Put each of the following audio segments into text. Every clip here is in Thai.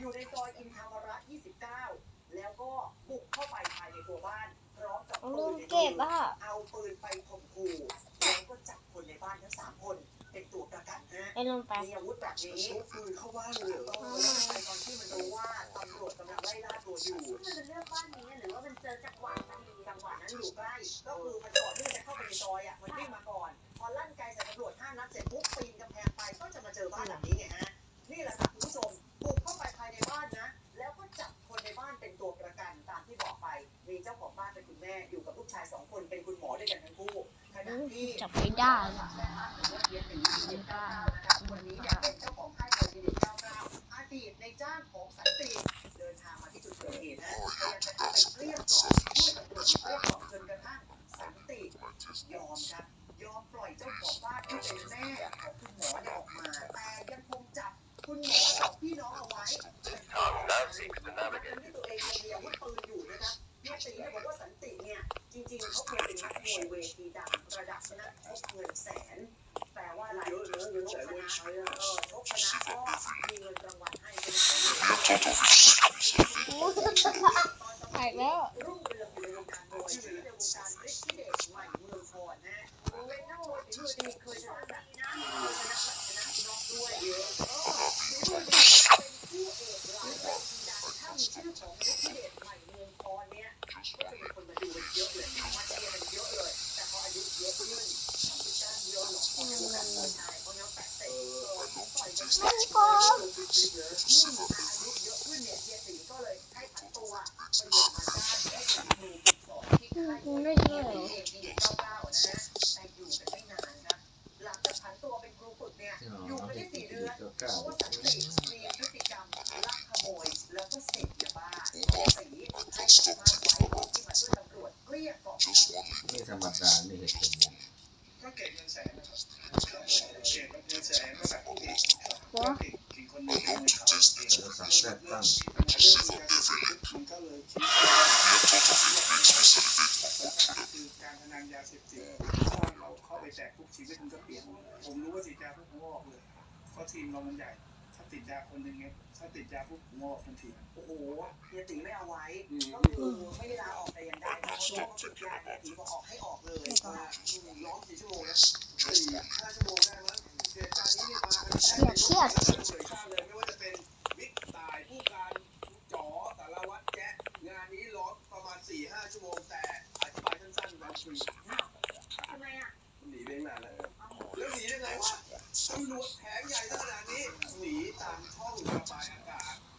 อยู่ในซอยอินทามระ 29 แล้วก็บุกเข้าไปภายในตัวบ้าน พร้อมกับปืนในมือเอาปืนไปข่มขู่แล้วก็จับคนในบ้านทั้งสามคนเป็นตัวประกันนะมีอาวุธแบบนี้ปืนเข้าบ้านเลยตอนที่มันรู้ว่าตำรวจกำลังไล่ล่าตัวอยู่มันเป็นเรื่องบ้านนี้หรือว่ามันเจอจังหวะมันมีจังหวะนั้นอยู่ใกล้ก็คือมันก่อนที่จะเข้าไปในซอยอะมันวิ่งมาก่อนพอลั่นไกลใส่ตำรวจห้านัดเสร็จปุ๊บ God เพราะทีมเรามันใหญ่ ถ้าติดยาคนหนึ่งเนี่ยถ้าติดยาปุ๊บผมออกทันทีโอ้โหเฮียติไม่เอาไว้ ก็คือไม่ได้ลาออกแต่ยัางใดเพราะว่าติดยาเนี่ยติ๋งบออกให้ออกเลยว่าร้องกี่ชั่วโมงนะสี่ห้าชั่วโมงได้มั้เหตุการณ์นี้เนี่ยมาเครียดเครียดเลยไม่ว่าจะเป็นมิกตายผู้การจ๋อสารวัตรแกะงานนี้ร้องประมาณสี่ห้าชั่วโมงแต่อธิบายสั้นๆว่าคือทำไมอะหนีเรื่องนานแล้วแล้วหนีได้ไงวะ ตำห้าสิอรบาก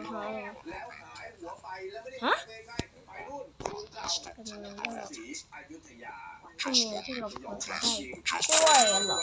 นหลัแล้วหายหัวไปแล้วไม่ได้ไปใกล้ๆไปนู่งเก่าวได้ด้วยเหรอ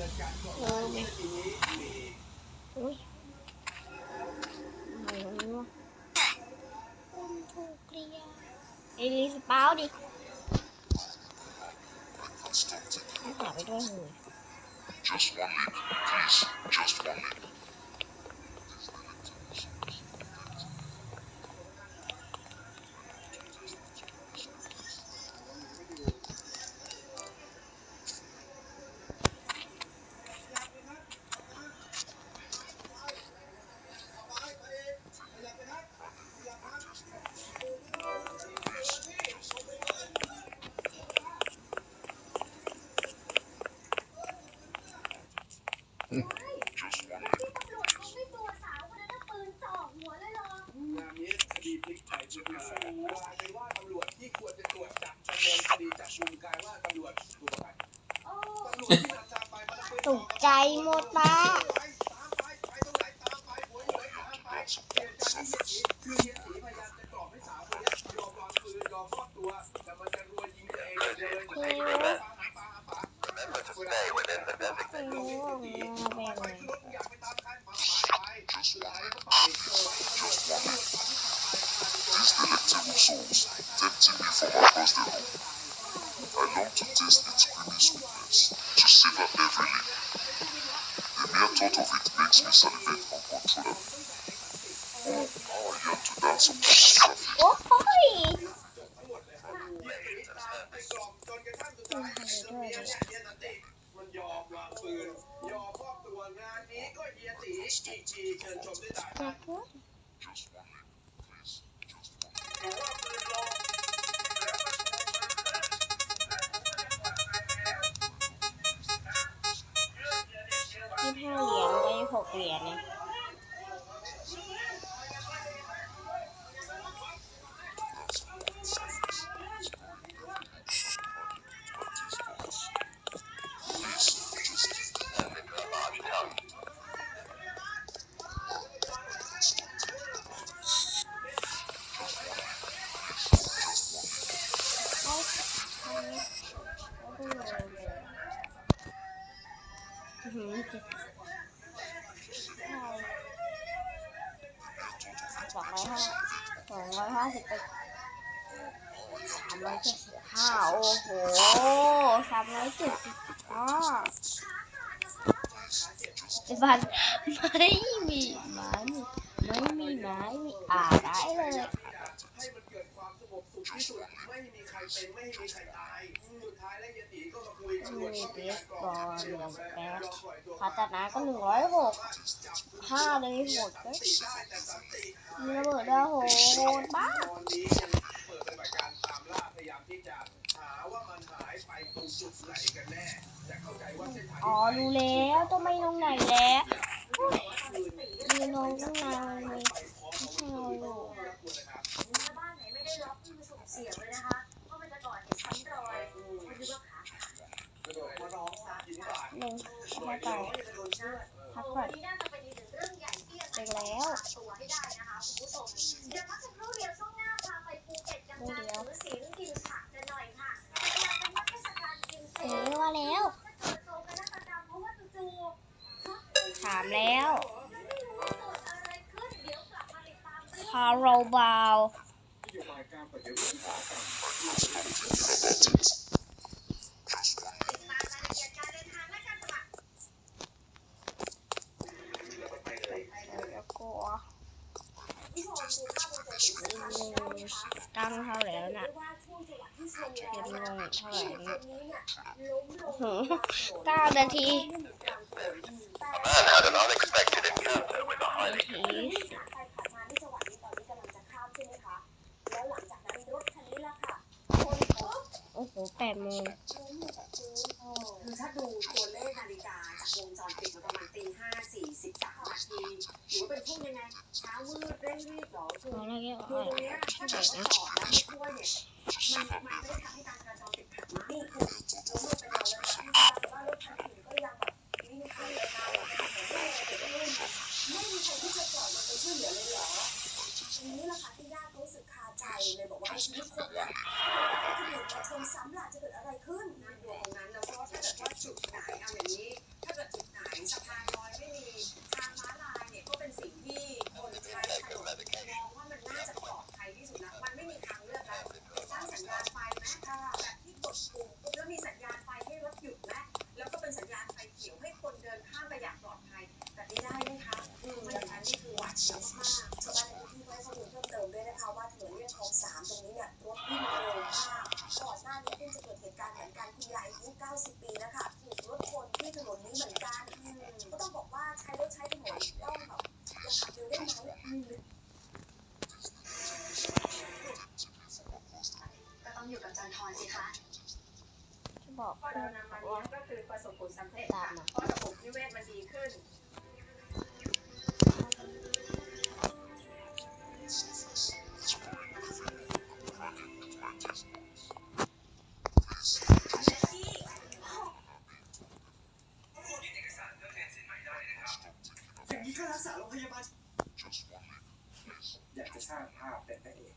เออไหมอุ้ยอะไรวะเนี่ยวะคุณถูกเรียไอ้ลิสเปาดิไม่หาไปด้วยเลย Just one link, please. Just one link. ใจหมดปะไปตามไปไปตรงไหนตามไปหัวอยู่ไห of กเหรียญเนี่ย and สิบไปสามร้อยเจ็ดสิบห้าโอ้โหสามร้อยเจ็ดสิบห้าบันไม่มีไม้มีไม่มีไม้มีอ่าได้เลยให้มันเกิดความสงบสุขที่สุดไม่มีใครเป็นไม่มีใครตายสุดท้ายแล้วเฮียตีก็มาคุยตำรวจมีก็เบสการบกอล่อลมเหลืองแป๊ยอมปล่อยตัวคาตานะก็หนึ่งร้อยหก ห้าเลยโหดเลยติได้แต่สันติมีระเบิดด้วยโหดบ้าตอนนี้ยังเปิดปฏิบัติการตามล่าพยายามที่จะหาว่ามันหายไปตรงจุดไหนกันแน่แต่เข้าใจว่าเส้นทางอ๋อที่ไปรู้แล้วต้องไม่ลงไหนแล้วคืนมีน้องตั้งนานเลยไปพร้อมอาวุธปืนต้องรับควรนะครับบ้านไหนไม่ได้ล็อกมือส่งเสียงเลยนะคะเพราะมันจะก่อเหตุซ้ำรอยมันคือว่าขากระโดดมาร้องซะยิงบาดหนึ่งปล่เข้าอยไปร้องจะโดนเชือดพักโอ้ก่อน แล้วตัวให้ได้นะคะคุณผู้ชมเดี๋ยวพักสักครู่เดียวช่วงหน้าพาไปภูเก็ตกับงานถือศีลกินผักกันหน่อยค่ะกำลังเป็นเทศกาลกินเจเออว่าแล้วเกิดโศกนาฏกรรมเพราะว่าจู่ๆถามแล้วไม่รู้ว่าเกิดอะไรขึ้นเดี๋ยวกลับมาติดตามเรื่อง คาร์โรบาว นโยบายการปฏิรูปอุตสาหกรรม นั้นรถคันนี้ละค่ะชนปุ๊บโอ้โหแปดโมงคือถ้าดูตัวเลขนาฬิกาจากวงจรปิดประมาณตีห้าสี่สิบสามนาทีหรือเป็นช่วงยังไงเช้ามืดเร่งรีบหรอคือตรกก็คือตรงเนี้ยถ้าเกิดว่าจอดแล้วไม่ช่วยเนี่ยมันมันไม่ได้ทำให้การจราจรติดขัดมั้ง นี่คือล้มลงไปนอนแล้วนะคะแต่ว่ารถคันอื่นก็ยังแบบวิ่งเข้าเลยนะไม่มีใครที่จะจอดมาไปช่วยเหลือเลยเหรอทีนี้ล่ะค่ะที่ญาติรู้สึกคาใจเลยบอกว่าชีวิตคนเนี่ยถ้าถูกมาชนซ้ำล่ะจะเกิดอะไรขึ้น น่ากลัวตรงนั้นแล้วก็ถ้าเกิดว่าจุดไหนเอาอย่างนี้ ถ้าเกิด ชั้นห้าชาวบ้านในพื้นที่ก็ให้ข้อมูลเพิ่มเติมด้วยนะคะว่าถนนเลียบคลองสามตรงนี้เนี่ยรถวิ่งเร็วมากก่อนหน้านี้เพิ่งจะเกิดเหตุการณ์เหมือนกันคุณยายอายุ90 ปีแล้วค่ะถูกรถชนที่ถนนนี้เหมือนกันอืมก็ต้องบอกว่าใช้รถใช้ถนนต้องแบบจะขับเร็วได้ไหมอืม ก็ต้องอยู่กับจันทรสิคะ จะ บอกพอเพื่เราอนนำมาเลี้ยงก็คือประสบผลสำเร็จตาค่ะมมาเพราะระบบนิเวศมันดีขึ้นอย่างนี้ก็รักษาโรงพยาบาลอยากจะสร้างภาพเป็นพระเอก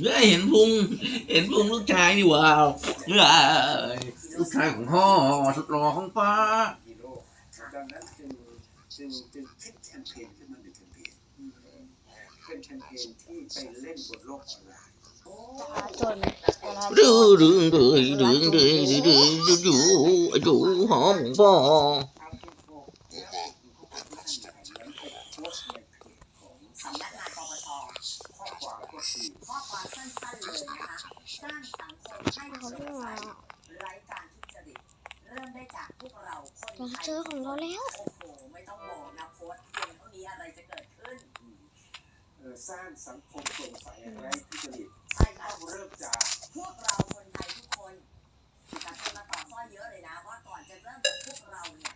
เฮ้ยเห็นพุงเห็นพุงลูกชายนี่หว่าเฮ้ยลูกชายของพ่อสุดหล่อของป้าฮีโร่ดังนั้นจึงจึงจึงคิดแคมเปญขึ้นมาหนึ่งแคมเปญเป็นแคมเปญที่ไปเล่นบนโลกออนไลน์จนเวลาดื้อดื้อดื้อดื้อดื้อดื้อดื้อดื้อดื้อดูหอมของพ่อ เอาคุณโฟกัสที่ท่านอยู่นั้นไปโพสต์ในเพจของ สำนักงานปปช ข้อความก็คือ ข้อความสั้นๆเลยนะคะ สร้างสังคมให้ เขา โป เรีย ร่ ก งใส ว่า ไร้การทุจริต เริ่ มได้จากพวกเราคนเราไทยเจอของเราแล้วโอ้โหไม่ต้องบอกนะโพสต์เพียงเท่านี้อะไรจะเกิดขึ้นเอ่อสร้างสังคมโปร่งใสไร้ทุจริตใช่ค่ะต้องเริ่มจากพวกเราคนไทยทุกคนมีการคนมาต่อซ้อยเยอะเลยนะว่าก่อนจะเริ่มจากพวกเราเนี่ย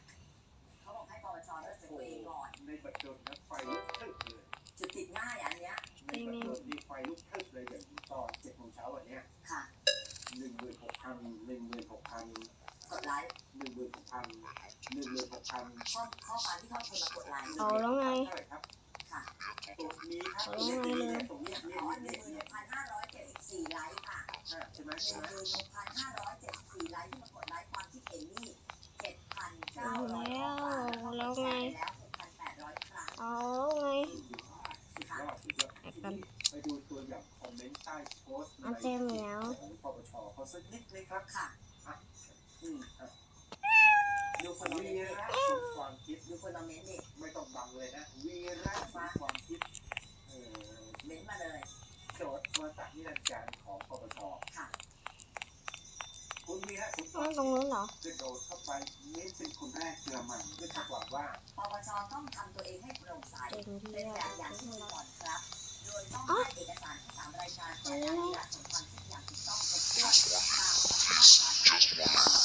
เขาบอกให้ปปชเริ่มจากตัวเองก่อนในบัตรดลนะไฟลุกพลึบเลยจุดติดง่ายอันเนี้ยในบัตรดลมีไฟลุกพลึบเลยอย่างตอนเจ็ดโมงเช้าวันเนี้ยค่ะหนึ่งหมื่นหกพันหนึ่งหมื่น พันหนึ่งหมื่นหกพันข้อข้อความที่เขาคนมากดไลค์เอาแล้วไงเท่าไหร่ครับค่ะตรงนี้ครับเอาแล้วไงเลยตรงนี้อ๋เนี่ยอหเนี่นึ่ยงหเนี่ยมื่นหกพันห้าร้อยเจ็ดสิบสี่ไลค์ค่ะอ่าใช่ไหมหใช่นึ่งไหมหมื่นหกพันห้าร้อยเจ็ดสิบสี่ไลค์ที่มากดไลค์ความคิดเห็นนี่เจ็ดพันเก้าร้อยข้อความแล้วก็กดแชร์ไปแล้วหกพันแปดร้อยครั้งเอาไงสุดยอดสุดยอดทีนี้ไปดูตัวอย่างคอมเมนต์ใต้โพสต์เอาเต็มแล้วของปปชเขาสักนิดไหมครับค่ะ อืมอะ ดูคนมาเมน วีระสมความคิดดูคนมาเมนต์ดิไม่ต้องบังเลยนะวีระสมความคิดเออเม้นมาเลยโจทย์มาจากนิรันดร์การของปปชค่ะคุณวีระสมคเอาวามตรงนู้นเหรอกระโดดเข้าไปเน้นเป็นคนแรกเกลือมันด้วยความว่าปปชต้องทำตัวเองให้โปร่งใสเป็นแบบอย่างที่ดีก่อนครับโดยต้องให้เอกสารทั้งสามรายการแก่การที่รักสมความคิดอย่างถูกต้องครบถ้วนตามคำพิพากษา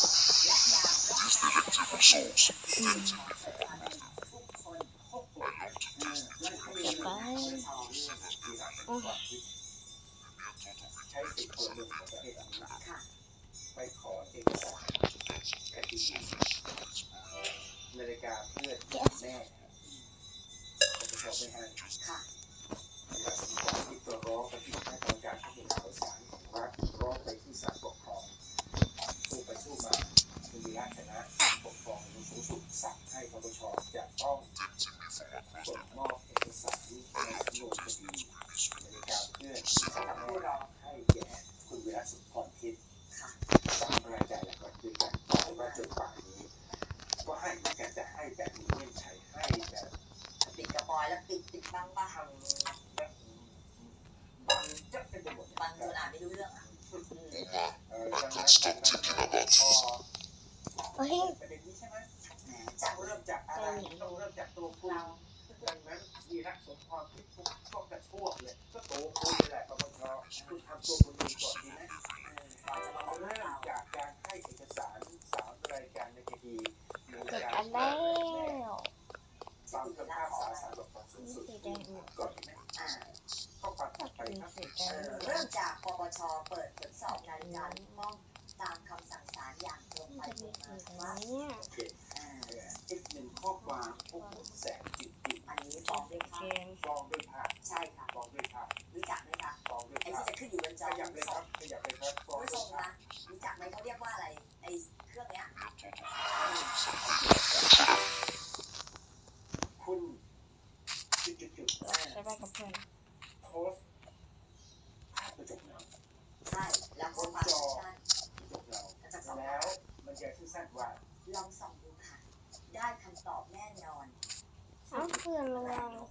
is the nectar from souls. That's it. I love to taste its flavors. To savor their delight. The mere thought of it makes me celebrate. ไปสู้มา คุณวีระชนะศาลปกครองสูงสุดสั่งให้ปปชจะต้องส่งมอบเอกสารในสำนวนคดีนกาเพื่อนผู้ร้องให้แก่คุณวีระสุพรทิพย์ค่ะสามรายจ่ายหลักๆด้วยกันบอกว่าจนป่านนี้ ก็ให้เหมือนกันจะให้แบบมีเงื่อนไขให้แบบปิดกระปอยแล้วปิดปิดบังบ้างทางแบบบังจะเป็นไปหมดบางจนอ่านไม่รู้เรื่องอะเออดังนั้นพอ เฮ้ยประเด็นนี้ใช่ไหมแหมต้จาอกงเริ่มจากอะไรต้องเริ่มจากตัวคุณดังนั้นมีรักสมความคิดทุกก็กระชั่วเลยก็ตัวคุณนี่แหละปปชคุณทำตัวคุณเองก่อนดีไหม ก่อนจะมาบอก เริ่ม เรา จากการให้เอกสารสามรายการในคดีใน เกิด การ กันแล้ว ตามคำพิพากษาศาลปกครองสูงสุดก่อนไหม อ่า ข้อความต่อไป เป็น ครับ สีแด เอ่ ง อเริ่มจากปปชเปิดผลสอบนาฬิกาถูกต้องตามคำสั่งศาลอย่างตรงไป จะ ตร มี ง สี มา แด ครับ งเนี่ย โอเค อ่า เอ่ออีกหนึ่งข้อความพวกผมแสงจริง อันนี้ฟ้องด้วย เก ภาพ ง ๆฟ้องด้วยภาพ ใช่ค่ะ ฟ้องด้วยภาพ รู้จักไหมคะ ฟ้องด้วย ไอ้ ภา ที่ พ จะขึ้นอยู่บนจ ข อ ยับเลยครับขยับเลยครับฟ้อง ผู้ช ด้วย ม ภา นะ พ รู้จักไหมเขาเรียกว่าอะไรไอ้เครื่องเนี้ย คุณจุดๆ เออ ใช้ไปกับเพื่อน ๆโพสต์ภาพกระจกเงา ใช่แล้วก็ความสั้น กระจกเงา ๆก็จะสอง แล้วมันจะขึ้นสั้นว่า ลองส่องดูค่ะ ได้คำตอบแน่นอน เอาเพื่อนลงมา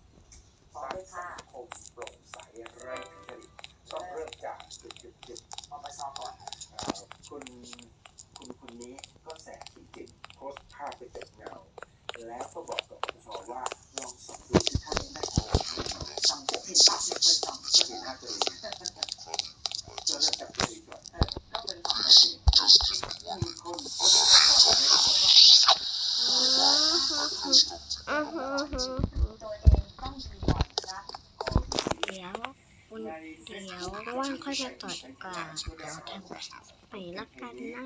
จะต่อดีกว่าเดี๋ยวทำ ไปละกันนะ